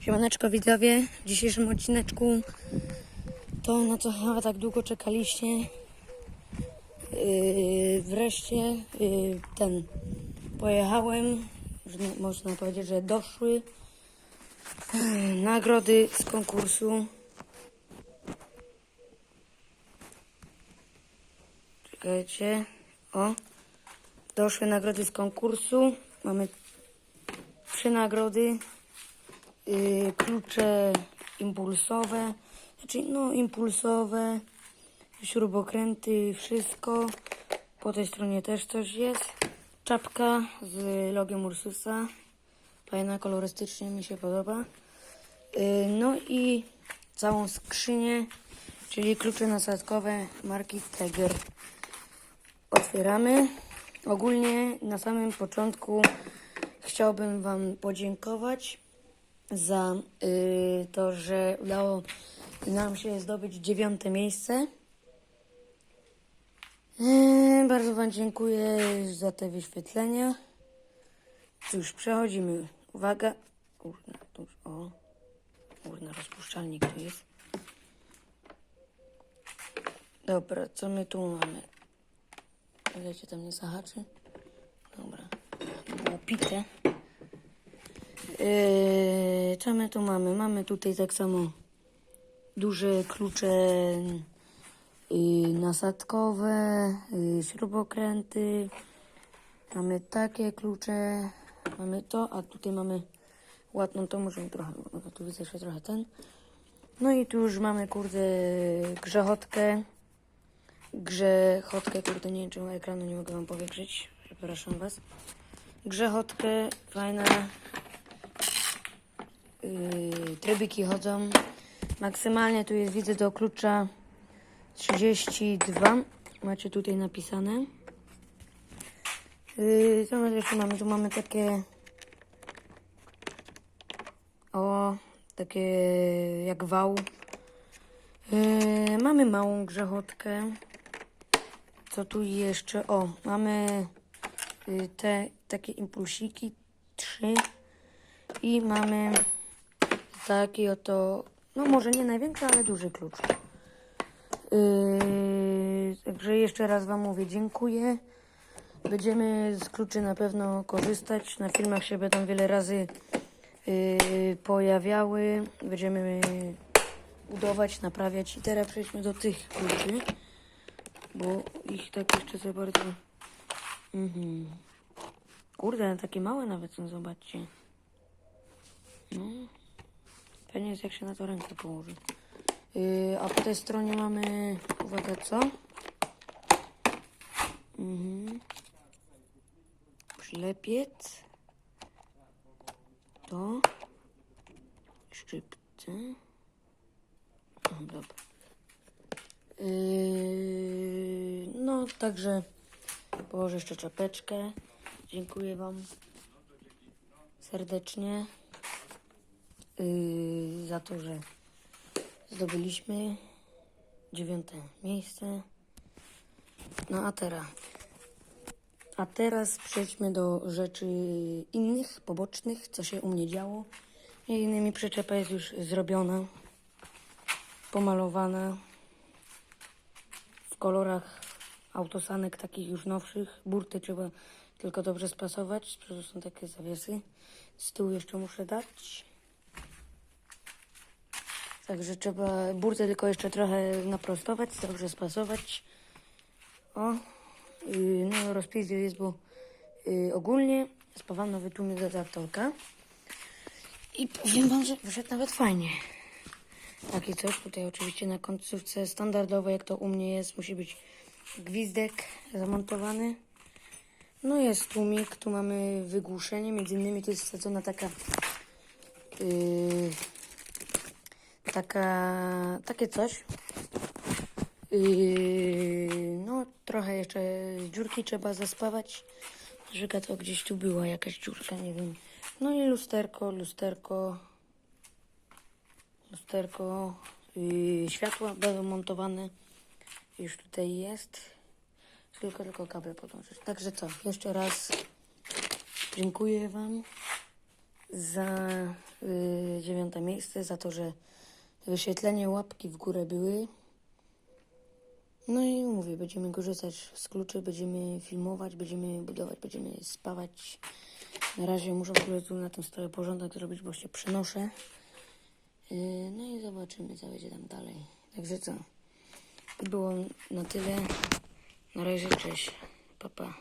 Siemaneczko widzowie, w dzisiejszym odcineczku to na co chyba tak długo czekaliście. Yy, wreszcie yy, ten pojechałem, można powiedzieć, że doszły yy, nagrody z konkursu. Czekajcie, o, doszły nagrody z konkursu. Mamy trzy nagrody y, klucze impulsowe, znaczy no impulsowe, śrubokręty, wszystko. Po tej stronie też coś jest. Czapka z logiem Ursusa. Fajna, kolorystycznie mi się podoba. Y, no i całą skrzynię, czyli klucze nasadkowe marki Tiger. Otwieramy. Ogólnie na samym początku chciałbym Wam podziękować za y, to, że udało nam się zdobyć dziewiąte miejsce. Y, bardzo Wam dziękuję za te wyświetlenia. Cóż, przechodzimy. Uwaga. Urna, o. Urna, rozpuszczalnik tu jest. Dobra, co my tu mamy? Wiecie, tam nie zahaczy? Dobra. Było pite. Yy, co my tu mamy? Mamy tutaj tak samo duże klucze yy, nasadkowe, yy, śrubokręty. Mamy takie klucze, mamy to, a tutaj mamy ładną to, możemy trochę, tu widzę jeszcze trochę ten. No i tu już mamy, kurde, grzechotkę. Grzechotkę, kurde, nie wiem czemu ekranu nie mogę wam powiększyć. Przepraszam was. Grzechotkę, fajna. Yy, trybiki chodzą. Maksymalnie tu jest, widzę, do klucza 32. Macie tutaj napisane. Yy, co my jeszcze mamy? Tu mamy takie... O, takie jak wał. Yy, mamy małą grzechotkę. Co tu jeszcze? O, mamy y, te takie impulsiki, trzy. I mamy taki oto, no może nie największy, ale duży klucz. Yy, także jeszcze raz Wam mówię, dziękuję. Będziemy z kluczy na pewno korzystać. Na filmach się będą wiele razy yy, pojawiały. Będziemy budować, naprawiać. I teraz przejdźmy do tych kluczy, bo ich tak jeszcze za bardzo... Mhm. Kurde, takie małe nawet są, zobaczcie. No. Fajnie jest, jak się na to rękę położy. Yy, a po tej stronie mamy, uwaga, co? Mhm. Przylepiec. To. Szczypce. O, dobra. Yy, no, także położę jeszcze czapeczkę. Dziękuję Wam serdecznie yy, za to, że zdobyliśmy dziewiąte miejsce. No a teraz. A teraz przejdźmy do rzeczy innych, pobocznych, co się u mnie działo. Między innymi przyczepa jest już zrobiona, pomalowana w kolorach autosanek takich już nowszych. Burty trzeba tylko dobrze spasować, przodu są takie zawiesy. Z tyłu jeszcze muszę dać. Także trzeba burtę tylko jeszcze trochę naprostować, dobrze spasować. O, yy, no rozpis jest, bo yy, ogólnie spawam nowy tłumik do traktorka. I powiem wam, że wyszedł nawet fajnie. Takie coś tutaj oczywiście na końcówce standardowo, jak to u mnie jest, musi być gwizdek zamontowany. No jest tłumik, tu mamy wygłuszenie, między innymi tu jest wsadzona taka yy, taka, takie coś. Yy, no trochę jeszcze dziurki trzeba zaspawać. Żyga to gdzieś tu była jakaś dziurka, nie wiem. No i lusterko, lusterko, lusterko, yy, światła będą montowane. Już tutaj jest. Tylko tylko kable podłączyć. Także co, jeszcze raz dziękuję Wam za y, dziewiąte miejsce za to, że wyświetlenie łapki w górę były. No i mówię, będziemy korzystać z kluczy, będziemy filmować, będziemy budować, będziemy spawać. Na razie muszę w ogóle tu na tym stole porządek zrobić, bo się przenoszę. Yy, No i zobaczymy, co będzie tam dalej. Także co? To było na tyle. Na razie, cześć. Pa, pa.